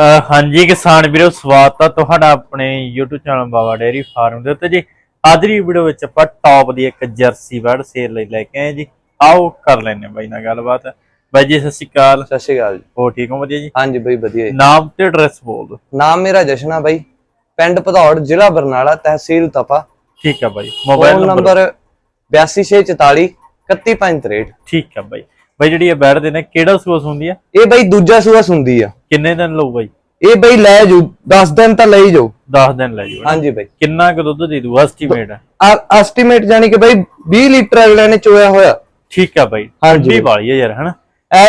ਹਾਂਜੀ ਕਿਸਾਨ ਵੀਰੋ ਸਵਾਗਤ ਆ ਤੁਹਾਡਾ ਆਪਣੇ YouTube channel Baba dairy farm ਦੇ ਉੱਤੇ ਜੀ। ਅੱਜ ਦੀ ਵੀਡੀਓ ਵਿੱਚ ਆਪਾਂ ਟੌਪ ਦੀ ਇੱਕ ਜਰਸੀ ਬਰਡ ਸੇਲ ਲਈ ਲੈ ਕੇ ਆਏ ਜੀ। ਆਓ ਕਰ ਲੈਨੇ ਬਾਈ ਨਾਲ ਗੱਲਬਾਤ। ਬਾਈ ਜੀ ਸਤਿ ਸ਼੍ਰੀ ਅਕਾਲ। ਸਤਿ ਸ਼੍ਰੀ ਅਕਾਲ ਹੋ ਠੀਕ ਹੋ ਵਧੀਆ ਜੀ? ਹਾਂਜੀ ਬਈ ਵਧੀਆ ਜੀ। ਨਾਮ ਤੇ ਐਡਰੈਸ ਬੋਲ ਦਿਓ। ਨਾਮ ਮੇਰਾ ਜਸ਼ਨ ਆ ਬਈ। ਪਿੰਡ ਭਦੌੜ ਜ਼ਿਲ੍ਹਾ ਬਰਨਾਲਾ ਤਹਿਸੀਲ ਤਪਾ। ਠੀਕ ਆ ਬਾਈ ਮੋਬਾਈਲ ਨੰਬਰ ਨੰਬਰ 8264 31563 ਠੀਕ ਆ ਬਾਈ। ਬਾਈ ਜਿਹੜੀ ਇਹ ਬੈਡ ਦੇ ਨੇ ਕਿਹੜਾ ਸੂਸ ਹੁੰਦੀ ਆ? ਇਹ ਬਈ ਦੂਜਾ ਸੂਆ ਸੁੰਦੀ ਆ। ਕਿੰਨੇ ਦਿਨ ਲਊ ਬਾਈ? ਇਹ ਬਈ ਲੈ ਜਾਓ 10 ਦਿਨ ਤਾਂ ਲਈ ਜਾਓ 10 ਦਿਨ ਲੈ ਜਾਓ ਹਾਂਜੀ ਬਈ। ਕਿੰਨਾ ਕੁ ਦੁੱਧ ਦੇ ਦੂ ਐਸਟੀਮੇਟ ਐਸਟੀਮੇਟ ਜਾਨੀ ਕਿ ਬਈ 20 ਲੀਟਰ ਅਗਲੇ ਨੇ ਚੋਇਆ ਹੋਇਆ। ਠੀਕ ਆ ਬਾਈ ਹਾਂਜੀ ਠੰਡੀ ਵਾਲੀ ਆ ਯਾਰ ਹਨਾ?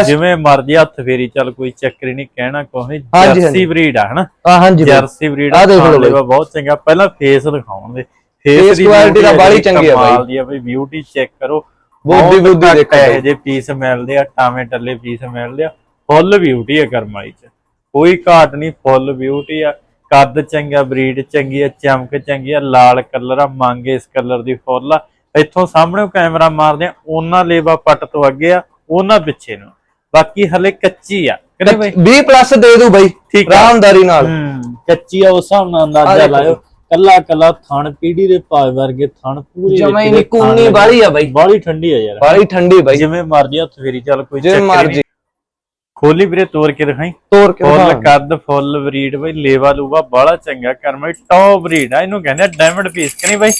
ਜਿਵੇਂ ਮਰਜ਼ੀ ਹੱਥ ਫੇਰੀ ਚੱਲ ਕੋਈ ਚੱਕਰ ਨਹੀਂ ਕਹਿਣਾ ਕੋਈ ਜਰਸੀ। ਬਰੀਡ ਆ ਹਨਾ? ਆ ਹਾਂਜੀ ਜਰਸੀ ਬਰੀਡ ਆਹ ਦੇਖ ਲਓ ਬਈ। ਬਹੁਤ ਚੰਗਾ। ਪਹਿਲਾਂ ਫੇਸ ਦਿਖਾਉਣ ਦੇ Face quality ਤਾਂ ਬਾਹਲੀ ਚੰਗੀ ਆ ਬਾਈ। ਦੀ ਆ ਬਈ ਬਿਊਟੀ ਚੈੱਕ ਕਰੋ। ਬੋਦੀ ਘੱਟ ਦੇਖੋ ਇਹੋ। ਜਿਹੇ ਪੀਸ ਮਿਲਦੇ ਆ ਟਾਵੇਂ ਟੱਲੇ ਪੀਸ ਮਿਲਦੇ ਆ। ਫੁੱਲ ਬਿਊਟੀ ਆ ਕਰਮ ਵਾਲੀ ਚ। ਕੋਈ ਘਾਟ ਨਹੀਂ ਫੁੱਲ ਬਿਊਟੀ ਆ। ਕੱਦ ਚੰਗਾ ਬਰੀਡ ਚੰਗੀ ਆ ਚਮਕ ਚੰਗੀ ਆ ਲਾਲ ਕਲਰ ਆ ਮੰਗ ਇਸ ਕਲਰ ਦੀ ਫੁੱਲ ਆ। ਇੱਥੋਂ ਸਾਹਮਣੇ ਕੈਮਰਾ ਮਾਰਦੇ ਆ ਉਹਨਾਂ ਲੇਵਾ ਪੱਟ ਤੋਂ ਅੱਗੇ ਆ ਉਹਨਾਂ ਪਿੱਛੇ ਨੂੰ। ਬਾਕੀ ਹਲੇ ਕੱਚੀ ਆ। ਕਿਹਨੇ ਬਈ? 20 ਪਲੱਸ ਦੇ ਦੂ ਬਈ ਠੀਕ ਆ। ਆਰਾਮਦਾਰੀ ਨਾਲ। ਹੂੰ। ਕੱਚੀ ਆ ਉਸ ਹਿਸਾਬ ਨਾਲ ਅੰਦਾਜ਼ਾ ਲਾਇਓ। ਕੱਲਾ ਕੱਲਾ ਥਣ ਪੀੜੀ ਦੇ ਭਾਵੇਂ ਵਰਗੇ ਥਣ ਪੂਰੀ ਜਮਾਂ ਹੀ ਨੀ, ਕੂਨੀ ਬਾਹਲੀ ਆ ਬਾਈ। ਬਾਲੀ ਠੰਡੀ ਆ ਯਾਰ। ਬਾਲੀ ਠੰਡੀ ਬਈ। ਜਿਵੇਂ ਮਰਜ਼ੀ ਹੱਥ ਫੇਰੀ ਚੱਲ ਕੋਈ ਜਿਵੇਂ। ਮਰਜ਼ੀ। ਖੋਲੀ ਵੀਰੇ ਤੋੜ ਕੇ ਦਿਖਾਈ। ਤੋੜ ਕੇ ਫੁੱਲ। ਕੱਦ ਫੁੱਲ ਬਰੀਡ ਬਈ ਲੇਵਾ ਲੂਵਾ ਬਾਲਾ ਚੰਗਾ ਕਰਮ ਬਈ ਟੌਪ ਬਰੀਡ ਆ ਇਹਨੂੰ ਕਹਿੰਦੇ ਡਾਇਮੰਡ ਪੀਸ ਕਿ ਨਹੀਂ ਬਈ?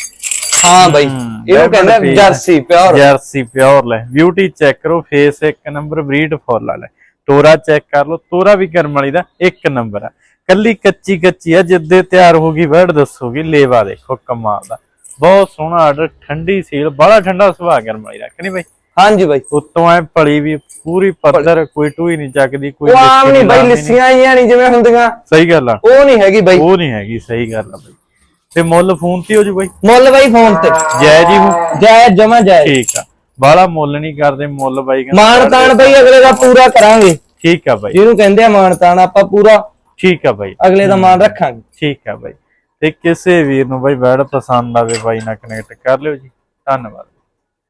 ਹਾਂ ਬਈ ਇਹਨੂੰ ਕਹਿੰਦੇ। ਜਰਸੀ ਪਿਓਰ ਜਰਸੀ ਪਿਓਰ ਲੈ। ਬਿਊਟੀ ਚੈੱਕ ਕਰੋ ਫੇਸ ਇੱਕ ਨੰਬਰ ਬਰੀਡ ਫੁੱਲ ਵਾਲਾ। ਤੋਰਾ ਚੈੱਕ ਕਰ ਲਓ ਤੋਰਾ ਵੀ ਕਰਮ ਵਾਲੀ ਦਾ ਇੱਕ ਨੰਬਰ ਆ। ਕੱਲੀ ਕੱਚੀ ਕੱਚੀ ਆ ਜਿੱਦੇ ਤਿਆਰ ਹੋ ਗਈ ਵਰਡ ਦੱਸੋਗੀ ਲੇਵਾ ਦੇਖੋ ਕਮਾਲ ਦਾ। ਬਹੁਤ ਸੋਹਣਾ ਆਰਡਰ ਠੰਡੀ ਸੀਲ ਬੜਾ ਠੰਡਾ ਸੁਭਾਅ ਕਰਮ ਵਾਲੀ ਦਾ ਕਿ ਨਹੀਂ ਬਈ? ਹਾਂਜੀ ਬਈ। ਉੱਤੋਂ ਐ ਪਲੀ ਵੀ ਪੂਰੀ ਪੱਧਰ ਕੋਈ ਟੂਈ ਨਹੀਂ ਚੱਕਦੀ ਕੋਈ ਉਹ ਆਮ ਨਹੀਂ ਬਈ। ਲਿੱਸੀਆਂ ਆਈਆਂ ਨਹੀਂ ਜਿਵੇਂ ਹੁੰਦੀਆਂ। ਸਹੀ ਗੱਲ ਆ। ਉਹ ਨਹੀਂ ਹੈਗੀ ਬਈ। ਉਹ ਨਹੀਂ ਹੈਗੀ ਸਹੀ ਗੱਲ ਆ ਬਈ। ਤੇ ਮੁੱਲ ਫੋਨ ਤੇ ਹੋ ਜੂ ਬਈ? ਮੁੱਲ ਬਾਈ ਫੋਨ ਤੇ। ਜੈ ਜੀ ਹੂੰ। ਜੈ ਜਮਾ ਜੈ। ਠੀਕ ਆ। ਬਾਲਾ ਮੁੱਲ ਨਹੀਂ ਕਰਦੇ ਮੁੱਲ ਬਾਈ ਮਾਨ ਤਾਨ ਬਈ ਅਗਲੇ ਦਾ ਪੂਰਾ ਕਰਾਂਗੇ। ਠੀਕ ਆ ਬਾਈ। ਜਿਹਨੂੰ ਕਹਿੰਦੇ ਆ ਮਾਨ ਤਾਨ ਆਪਾਂ ਪੂਰਾ ਠੀਕ ਆ ਬਾਈ। ਅਗਲੇ ਦਾ ਮਾਨ ਰੱਖਾਂਗੇ। ਠੀਕ ਆ ਬਾਈ। ਤੇ ਕਿਸੇ ਵੀਰ ਨੂੰ ਬਾਈ ਬੈਡ ਪਸੰਦ ਆਵੇ ਬਾਈ ਨਾਲ ਕਨੈਕਟ ਕਰ ਲਿਓ ਜੀ। ਧੰਨਵਾਦ।